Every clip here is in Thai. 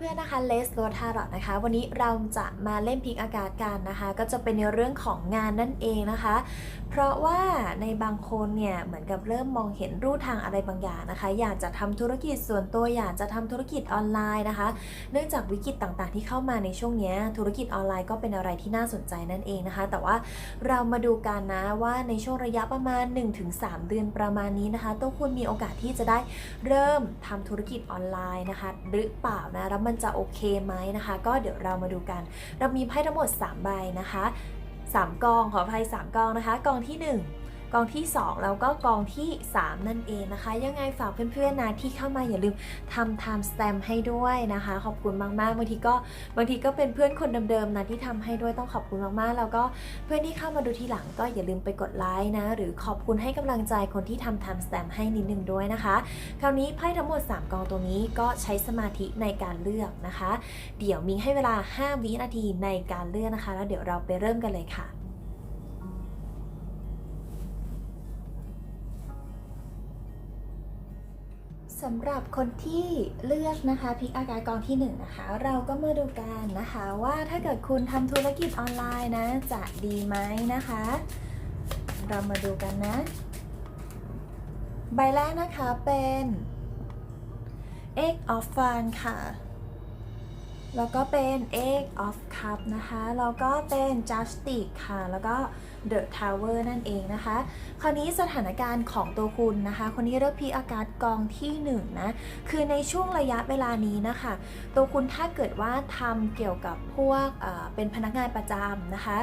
พื่อนๆนะคะเลสโรทารอตนะคะ วันนี้เราจะมาเล่นพิกอากาศกันนะคะ ก็จะเป็นในเรื่องของงานนั่นเองนะคะเพราะว่าในบางคนเนี่ยเหมือนกับเริ่มมองเห็นรูทางอะไรบางอย่างนะคะ อยากจะทำธุรกิจส่วนตัวอยากจะทำธุรกิจออนไลน์นะคะ เนื่องจากวิกฤตต่างๆ ที่เข้ามาในช่วงนี้ธุรกิจออนไลน์ก็เป็นอะไรที่น่าสนใจนั่นเองนะคะ แต่ว่าเรามาดูกันนะว่าในช่วงระยะประมาณ 1-3 เดือนประมาณนี้นะคะตัวคุณมีโอกาสที่จะได้เริ่มทำธุรกิจออนไลน์นะคะ หรือเปล่านะแล้วมันจะโอเคไหมนะคะ ก็เดี๋ยวเรามาดูกัน เรามีไพ่ทั้งหมด 3 ใบนะคะ 3กองขออภัย3กองนะคะกองที่ 1 กองที่ 2 แล้วก็กองที่ 3 นั่นเองนะคะ ยังไงฝากเพื่อนๆนะที่เข้ามาอย่าลืมทำ time stamp ให้ด้วยนะคะ ขอบคุณมากๆบางทีก็บางทีก็เป็นเพื่อนคนเดิมๆนะที่ทำให้ด้วยต้องขอบคุณมากๆ แล้วก็เพื่อนที่เข้ามาดูทีหลังก็อย่าลืมไปกดไลค์นะ หรือขอบคุณให้กำลังใจคนที่ทำ time stamp ให้นิดนึงด้วยนะคะ คราวนี้ไพ่ทั้งหมด 3 กองตัวนี้ก็ใช้สมาธิในการเลือกนะคะ เดี๋ยวมีให้เวลา 5 วินาทีในการเลือกนะคะ แล้วเดี๋ยวเราไปเริ่มกันเลยค่ะ สำหรับคนที่เลือกนะคะพิกอากาศกองที่1นงนะคะเราก็มาดูกันนะคะว่าถ้าเกิดคุณทำธุรกิจออนไลน์นะจะดีไหมนะคะ เรามาดูกันนะ ใบแรกนะคะเป็น egg of fun ค่ะ แล้วก็เป็น egg of cup นะคะ แล้วก็เป็น justice ค่ะ แล้วก็ the tower นั่นเองนะคะ คราวนี้สถานการณ์ของตัวคุณนะคะ คนที่เลือกพีอากาศกองที่1นงนะคือในช่วงระยะเวลานี้นะคะ ตัวคุณถ้าเกิดว่าทำเกี่ยวกับพวกเป็นพนักงานประจำนะคะ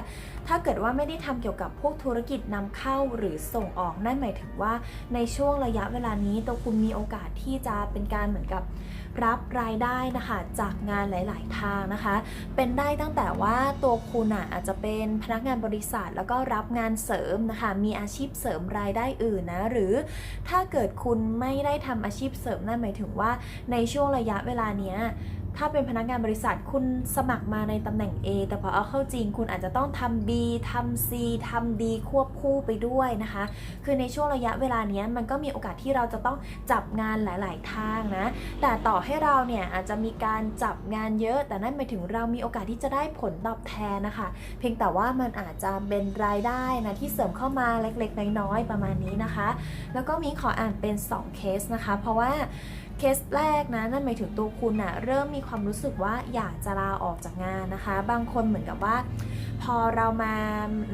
ถ้าเกิดว่าไม่ได้ทำเกี่ยวกับพวกธุรกิจนำเข้าหรือส่งออกนั่นหมายถึงว่าในช่วงระยะเวลานี้ตัวคุณมีโอกาสที่จะเป็นการเหมือนกับรับรายได้นะคะจากงานหลาย ๆ ทางนะคะ เป็นได้ตั้งแต่ว่าตัวคุณอะอาจจะเป็นพนักงานบริษัทแล้วก็รับับงานเสริมนะคะ มีอาชีพเสริมรายได้อื่นนะ หรือถ้าเกิดคุณไม่ได้ทำอาชีพเสริมนั่นหมายถึงว่าในช่วงระยะเวลาเนี้ย ถ้าเป็นพนักงานบริษัทคุณสมัครมาในตำแหน่ง A แต่พอเอาเข้าจริง คุณอาจจะต้องทำ B ทำ C ทำ D ควบคู่ไปด้วยนะคะ คือในช่วงระยะเวลาเนี้ยมันก็มีโอกาสที่เราจะต้องจับงานหลาย ๆ ทางนะ แต่ต่อให้เราเนี่ยอาจจะมีการจับงานเยอะ แต่นั่นหมายถึงเรามีโอกาสที่จะได้ผลตอบแทนนะคะ เพียงแต่ว่ามันอาจจะเป็นรายได้นะที่เสริมเข้ามาเล็ก ๆ น้อย ๆ ประมาณนี้นะคะ แล้วก็มีขออ่านเป็น 2 เคสนะคะ เพราะว่าเคสแรกนะนั่นหมายถึงตัวคุณอะเริ่มมีความรู้สึกว่าอยากจะลาออกจากงานนะคะ บางคนเหมือนกับว่า พอเรามา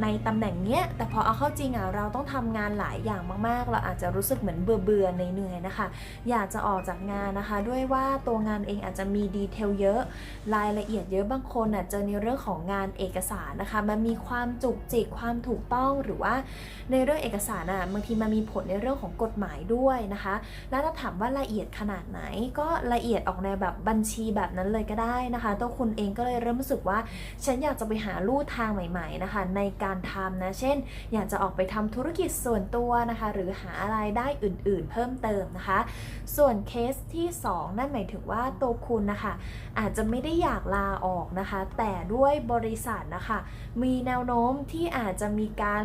ในตำแหน่งเนี้ย แต่พอเอาเข้าจริงอะเราต้องทำงานหลายอย่างมาก ๆ เราอาจจะรู้สึกเหมือนเบื่อเบื่อเหนื่อยๆนะคะ อยากจะออกจากงานนะคะ ด้วยว่าตัวงานเองอาจจะมีดีเทลเยอะ รายละเอียดเยอะบางคนอะเจอในเรื่องของงานเอกสารนะคะ มันมีความจุกจิกความถูกต้องหรือว่าในเรื่องเอกสารอะบางทีมันมีผลในเรื่องของกฎหมายด้วยนะคะ แล้วถ้าถามว่าละเอียดขนาดไหน ก็ละเอียดออกในแบบบัญชีแบบนั้นเลยก็ได้นะคะ ตัวคุณเองก็เลยเริ่มรู้สึกว่าฉันอยากจะไปหาลู่ทางใหม่ๆนะคะในการทำนะ เช่น อยากจะออกไปทำธุรกิจส่วนตัวนะคะ หรือหาอะไรายได้อื่นๆ เพิ่มเติมนะคะ ส่วนเคสที่ 2 นั่นหมายถึงว่าตัวคุณนะคะอาจจะไม่ได้อยากลาออกนะคะ แต่ด้วยบริษัทนะคะ มีแนวโน้มที่อาจจะมีการ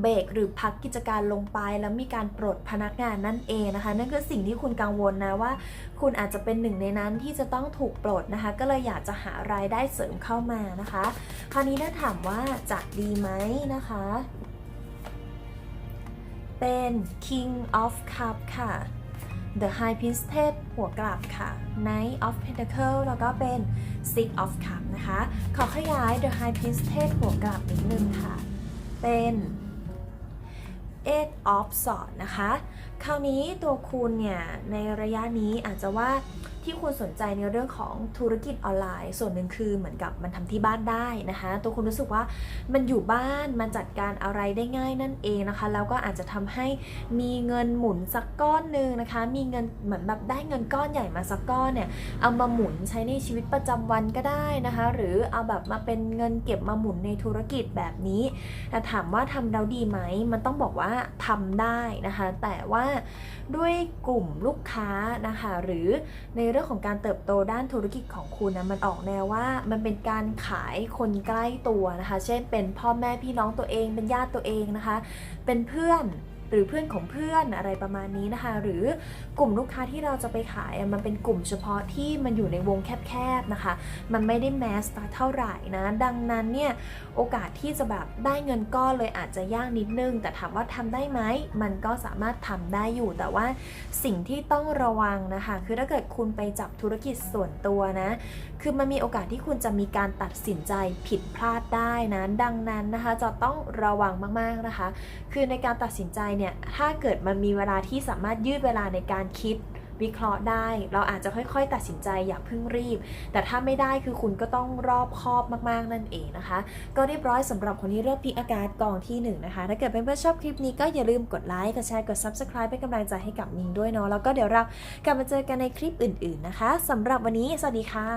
เบรกหรือพักกิจการลงไปแล้วมีการปลดพนักงานนั่นเองนะคะ นั่นคือสิ่งที่คุณกังวลนะว่า คุณอาจจะเป็นหนึ่งในนั้นที่จะต้องถูกปลดนะคะ ก็เลยอยากจะหารายได้เสริมเข้ามานะคะ คราวนี้ถ้าถามว่าจะดีไหมนะคะ เป็น King of Cup ค่ะ The High Priestess หัวกลับค่ะ Knight of Pentacle แล้วก็เป็น Six of Cup นะคะ ขอขยาย The High Priestess หัวกลับนิดนึงค่ะ เป็น Eight of Swords นะคะ คราวนี้ตัวคูณเนี่ย ในระยะนี้อาจจะว่า ที่คุณสนใจในเรื่องของธุรกิจออนไลน์ ส่วนหนึ่งคือเหมือนกับมันทำที่บ้านได้นะคะ ตัวคุณรู้สึกว่ามันอยู่บ้านมันจัดการอะไรได้ง่ายนั่นเองนะคะ แล้วก็อาจจะทำให้มีเงินหมุนสักก้อนหนึ่งนะคะ มีเงินเหมือนแบบได้เงินก้อนใหญ่มาสักก้อนเนี่ยเอามาหมุนใช้ในชีวิตประจำวันก็ได้นะคะ หรือเอาแบบมาเป็นเงินเก็บมาหมุนในธุรกิจแบบนี้แต่ถามว่าทำแล้วดีไหมมันต้องบอกว่าทำได้นะคะ แต่ว่าด้วยกลุ่มลูกค้านะคะ หรือในเรื่องื่องของการเติบโตด้านธุรกิจของคุณนะมันออกแนวว่า มันเป็นการขายคนใกล้ตัวนะคะ เช่นเป็นพ่อแม่พี่น้องตัวเอง เป็นญาติตัวเองนะคะ เป็นเพื่อน หรือเพื่อนของเพื่อนอะไรประมาณนี้นะคะ หรือกลุ่มลูกค้าที่เราจะไปขายมันเป็นกลุ่มเฉพาะที่มันอยู่ในวงแคบๆนะคะ มันไม่ได้แมสเท่าไหร่นะ ดังนั้นเนี่ยโอกาสที่จะแบบได้เงินก้อนเลยอาจจะยากนิดนึง แต่ถามว่าทำได้ไหมมันก็สามารถทำได้อยู่แต่ว่าสิ่งที่ต้องระวังนะคะ คือถ้าเกิดคุณไปจับธุรกิจส่วนตัวนะ คือมันมีโอกาสที่คุณจะมีการตัดสินใจผิดพลาดได้นะ ดังนั้นนะคะจะต้องระวังมากๆนะคะ คือในการตัดสินใจเนี่ย ถ้าเกิดมันมีเวลาที่สามารถยืดเวลาในการคิดวิเคราะห์ได้ เราอาจจะค่อยๆ ตัดสินใจอย่าเพิ่งรีบ แต่ถ้าไม่ได้คือคุณก็ต้องรอบคอบมากๆ นั่นเองนะคะ ก็เรียบร้อยสำหรับคนที่เลือกพิกอากาศกองที่หนึ่งนะคะ ถ้าเกิดเพื่อนๆชอบคลิปนี้ก็อย่าลืมกดไลค์ กดแชร์ กด subscribe เป็นกำลังใจให้กับมิงด้วยเนาะ แล้วก็เดี๋ยวเรากลับมาเจอกันในคลิปอื่น ๆ นะคะสำหรับวันนี้ สวัสดีค่ะ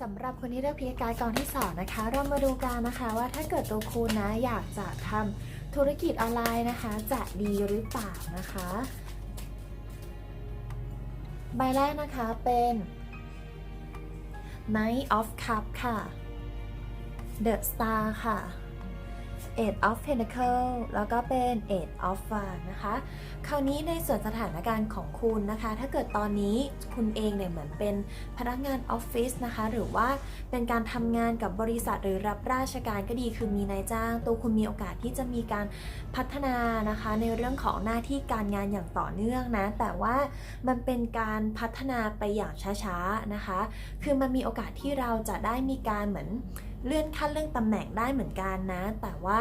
สำหรับคนที่เลือกพิการกองที่สองนะคะ เรามาดูกันนะคะว่าถ้าเกิดตัวคุณนะอยากจะทำ ธุรกิจออนไลน์นะคะ จะดีหรือเปล่านะคะ ใบแรกนะคะเป็น Knight of Cup ค่ะ The Star ค่ะ Eight of Pentacle แล้วก็เป็น Eight of Wands นะคะ คราวนี้ในส่วนสถานการณ์ของคุณนะคะ ถ้าเกิดตอนนี้คุณเองเนี่ยเหมือนเป็นพนักงานออฟฟิศนะคะ หรือว่าเป็นการทำงานกับบริษัทหรือรับราชการก็ดีคือมีนายจ้าง ตัวคุณมีโอกาสที่จะมีการพัฒนานะคะ ในเรื่องของหน้าที่การงานอย่างต่อเนื่องนะ แต่ว่ามันเป็นการพัฒนาไปอย่างช้าๆนะคะ คือมันมีโอกาสที่เราจะได้มีการเหมือน เลื่อนขั้นเรื่องตำแหน่งได้เหมือนกันนะ แต่ว่า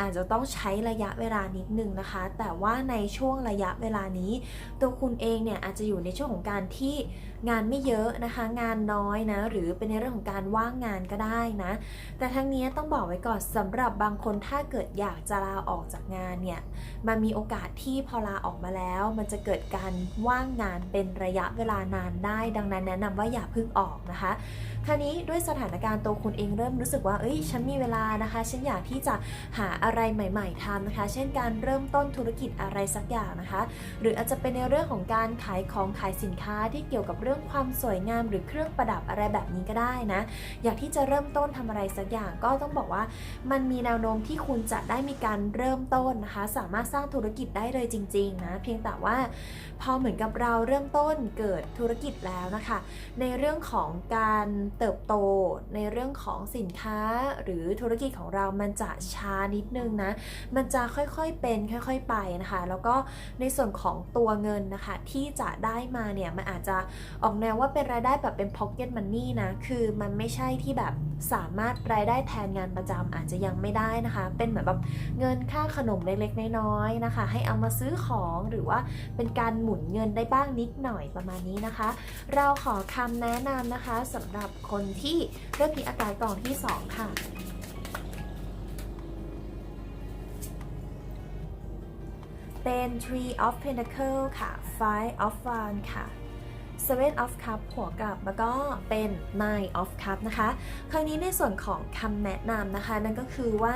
อาจจะต้องใช้ระยะเวลานิดนึงนะคะ แต่ว่าในช่วงระยะเวลานี้ ตัวคุณเองเนี่ยอาจจะอยู่ในช่วงของการที่ งานไม่เยอะนะคะ งานน้อยนะ หรือเป็นในเรื่องของการว่างงานก็ได้นะ แต่ทั้งนี้ต้องบอกไว้ก่อนสำหรับบางคนถ้าเกิดอยากจะลาออกจากงานเนี่ย มันมีโอกาสที่พอลาออกมาแล้ว มันจะเกิดการว่างงานเป็นระยะเวลานานได้ ดังนั้นแนะนำว่าอย่าพิ่งออกนะคะ คราวนี้ด้วยสถานการณ์ตัวคุณเองเริ่มรู้สึกว่า เอ้ย ฉันมีเวลานะคะ ฉันอยากที่จะหาอะไรใหม่ ๆทำนะคะ เช่นการเริ่มต้นธุรกิจอะไรสักอย่างนะคะ หรืออาจจะเป็นในเรื่องของการขายของขายสินค้าที่เกี่ยวกับเรื่องื่องความสวยงามหรือเครื่องประดับอะไรแบบนี้ก็ได้นะ อยากที่จะเริ่มต้นทำอะไรสักอย่างก็ต้องบอกว่ามันมีแนวโน้มที่คุณจะได้มีการเริ่มต้นนะคะ สามารถสร้างธุรกิจได้เลยจริงๆนะเพียงแต่ว่าพอเหมือนกับเราเริ่มต้นเกิดธุรกิจแล้วนะคะ ในเรื่องของการเติบโต ในเรื่องของสินค้าหรือธุรกิจของเรามันจะช้านิดนึงนะ มันจะค่อยๆเป็นค่อย ๆไปนะคะ แล้วก็ในส่วนของตัวเงินนะคะที่จะได้มาเนี่ยมันอาจจะออกแนวว่าเป็นรายได้แบบเป็น pocket money นะ คือมันไม่ใช่ที่แบบสามารถรายได้แทนงานประจำอาจจะยังไม่ได้นะคะ เป็นเหมือนแบบเงินค่าขนมเล็กๆ น้อยๆนะคะ ให้เอามาซื้อของหรือว่าเป็นการหมุนเงินได้บ้างนิดหน่อยประมาณนี้นะคะ เราขอคำแนะนำนะคะสำหรับคนที่เลือกพิกอากาศกล่องที่ 2 ค่ะเป็น Tree of Pentacle ค่ะ Five of Wands ค่ะ 7 of Cup หัวกลับแล้วก็เป็น Nine of Cup นะคะ คราวนี้ในส่วนของคำแนะนำนะคะ นั่นก็คือว่า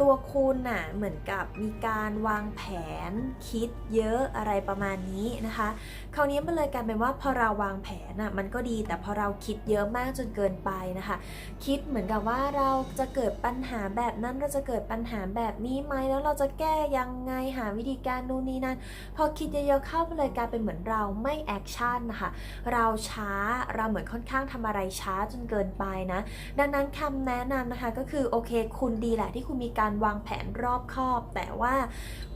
ตัวคุณน่ะเหมือนกับมีการวางแผนคิดเยอะอะไรประมาณนี้นะคะ คราวนี้มันเลยกลายเป็นว่าพอเราวางแผนน่ะมันก็ดีแต่พอเราคิดเยอะมากจนเกินไปนะคะ คิดเหมือนกับว่าเราจะเกิดปัญหาแบบนั้นเราจะเกิดปัญหาแบบนี้ไหมแล้วเราจะแก้ยังไงหาวิธีการนู่นนี่นั่นพอคิดเยอะๆเข้ามันเลยกลายเป็นเหมือนเราไม่แอคชั่นนะคะเราช้าเราเหมือนค่อนข้างทำอะไรช้าจนเกินไปนะ ดังนั้นคำแนะนำนะคะก็คือโอเคคุณดีแหละที่คุณมีการวางแผนรอบคอบ แต่ว่า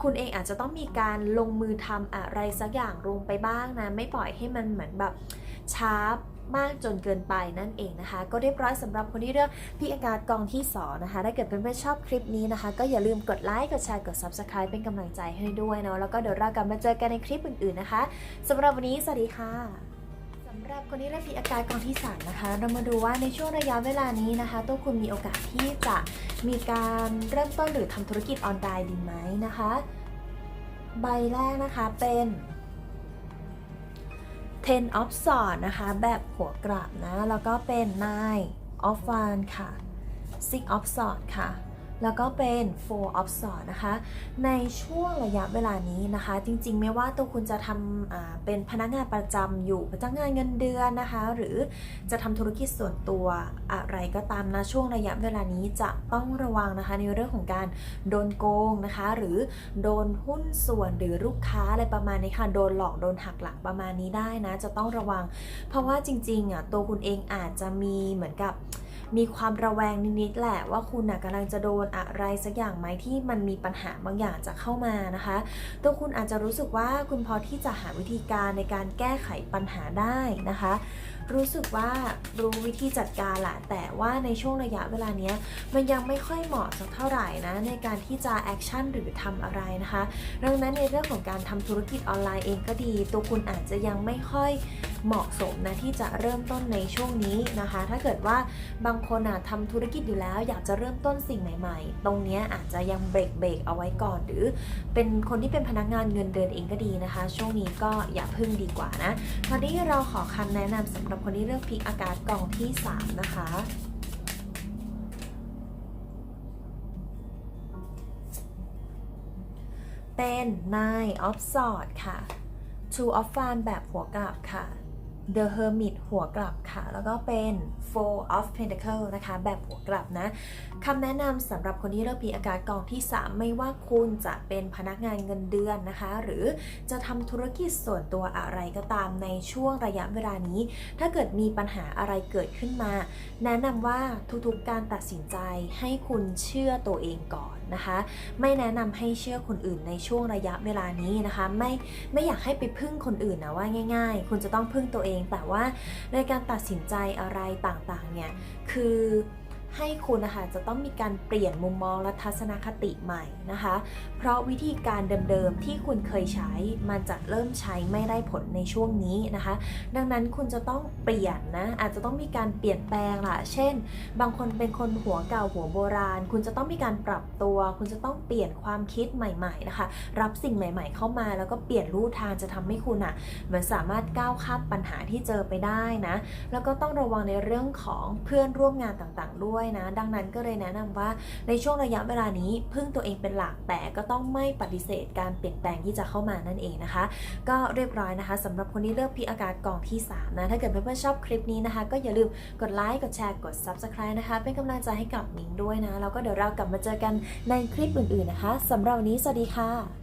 คุณเองอาจจะต้องมีการลงมือทำอะไรสักอย่างลงไปบ้างนะ ไม่ปล่อยให้มันเหมือนแบบช้ามากจนเกินไปนั่นเองนะคะ ก็เรียบร้อยสำหรับคนที่เลือกพี่อากาศกองที่สองนะคะถ้าเกิดเพื่อนๆชอบคลิปนี้นะคะ ก็อย่าลืมกดไลค์กดแชร์กด subscribe เป็นกำลังใจให้ด้วยเนาะแล้วก็เดี๋ยวเรากลับมาเจอกันในคลิปอื่นๆนะคะสำหรับวันนี้สวัสดีค่ะำหรับคนที่เลือกพีอาการกองที่สามนะคะ เรามาดูว่าในช่วงระยะเวลานี้นะคะ ตัวคุณมีโอกาสที่จะมีการเริ่มต้นหรือทำธุรกิจออนไลน์ดีไหมนะคะ ใบแรกนะคะเป็น ten of swords นะคะ แบบหัวกลับนะ แล้วก็เป็น nine of wands ค่ะ six of swords ค่ะ แล้วก็เป็น four of swords นะคะ ในช่วงระยะเวลานี้นะคะ จริงๆ ไม่ว่าตัวคุณจะทำเป็นพนักงานประจำอยู่พนักงานเงินเดือนนะคะ หรือจะทำธุรกิจส่วนตัวอะไรก็ตามนะช่วงระยะเวลานี้จะต้องระวังนะคะ ในเรื่องของการโดนโกงนะคะ หรือโดนหุ้นส่วนหรือลูกค้าอะไรประมาณนี้ค่ะโดนหลอกโดนหักหลังประมาณนี้ได้นะ จะต้องระวัง เพราะว่าจริงๆอะตัวคุณเองอาจจะมีเหมือนกับ มีความระแวงนิดๆแหละว่าคุณนะกำลังจะโดนอะไรสักอย่างไหมที่มันมีปัญหาบางอย่างจะเข้ามานะคะ ตัวคุณอาจจะรู้สึกว่าคุณพอที่จะหาวิธีการในการแก้ไขปัญหาได้นะคะ รู้สึกว่ารู้วิธีจัดการแหละแต่ว่าในช่วงระยะเวลาเนี้ยมันยังไม่ค่อยเหมาะสักเท่าไหร่นะในการที่จะแอคชั่นหรือทำอะไรนะคะ ดังนั้นในเรื่องของการทำธุรกิจออนไลน์เองก็ดี ตัวคุณอาจจะยังไม่ค่อยเหมาะสมนะที่จะเริ่มต้นในช่วงนี้นะคะ ถ้าเกิดว่าบางคนอะทำธุรกิจอยู่แล้ว อยากจะเริ่มต้นสิ่งใหม่ ๆ ตรงนี้อาจจะยังเบรกเบรกเอาไว้ก่อน หรือเป็นคนที่เป็นพนักงานเงินเดือนเองก็ดีนะคะ ช่วงนี้ก็อย่าพึ่งดีกว่านะตอนนี้เราขอคำแนะนำสำหรับคนที่เลือกพิกอากาศกล่องที่ 3 นะคะเป็น Nine of Swords ค่ะ Two of Wands แบบหัวกลับค่ะ The Hermit หัวกลับค่ะ แล้วก็เป็น Four of Pentacles นะคะ แบบหัวกลับนะคำแนะนำสำหรับคนที่เลือกพีอากาศกองที่ 3 ไม่ว่าคุณจะเป็นพนักงานเงินเดือนนะคะ หรือจะทำธุรกิจส่วนตัวอะไรก็ตามในช่วงระยะเวลานี้ ถ้าเกิดมีปัญหาอะไรเกิดขึ้นมา แนะนำว่าทุกๆการตัดสินใจให้คุณเชื่อตัวเองก่อนนะคะ ไม่แนะนำให้เชื่อคนอื่นในช่วงระยะเวลานี้นะคะ ไม่ไม่อยากให้ไปพึ่งคนอื่นนะว่าง่าย ๆ คุณจะต้องพึ่งตัวเองแต่ว่าในการตัดสินใจอะไรต่างๆเนี่ยคือ ให้คุณนะคะจะต้องมีการเปลี่ยนมุมมองและทัศนคติใหม่นะคะ เพราะวิธีการเดิมๆที่คุณเคยใช้มันจะเริ่มใช้ไม่ได้ผลในช่วงนี้นะคะ ดังนั้นคุณจะต้องเปลี่ยนนะอาจจะต้องมีการเปลี่ยนแปลงล่ะเช่น บางคนเป็นคนหัวเก่าหัวโบราณ คุณจะต้องมีการปรับตัว คุณจะต้องเปลี่ยนความคิดใหม่ๆนะคะ รับสิ่งใหม่ ๆ เข้ามาแล้วก็เปลี่ยนรูทางจะทำให้คุณอะเหมือนสามารถก้าวข้ามปัญหาที่เจอไปได้นะแล้วก็ต้องระวังในเรื่องของเพื่อนร่วมงานต่างๆด้วยนะ ดังนั้นก็เลยแนะนำว่าในช่วงระยะเวลานี้พึ่งตัวเองเป็นหลักแต่ก็ต้องไม่ปฏิเสธการเปลี่ยนแปลงที่จะเข้ามานั่นเองนะคะ ก็เรียบร้อยนะคะสำหรับคนที่เลือกพีอากาศกล่องที่3นะถ้าเกิดเพื่อนๆชอบคลิปนี้นะคะ ก็อย่าลืมกดไลค์กดแชร์กด Subscribe นะคะ เป็นกำลังใจให้กับมิงด้วยนะแล้วก็เดี๋ยวเรากลับมาเจอกันในคลิปอื่นๆนะคะสำหรับวันนี้สวัสดีค่ะ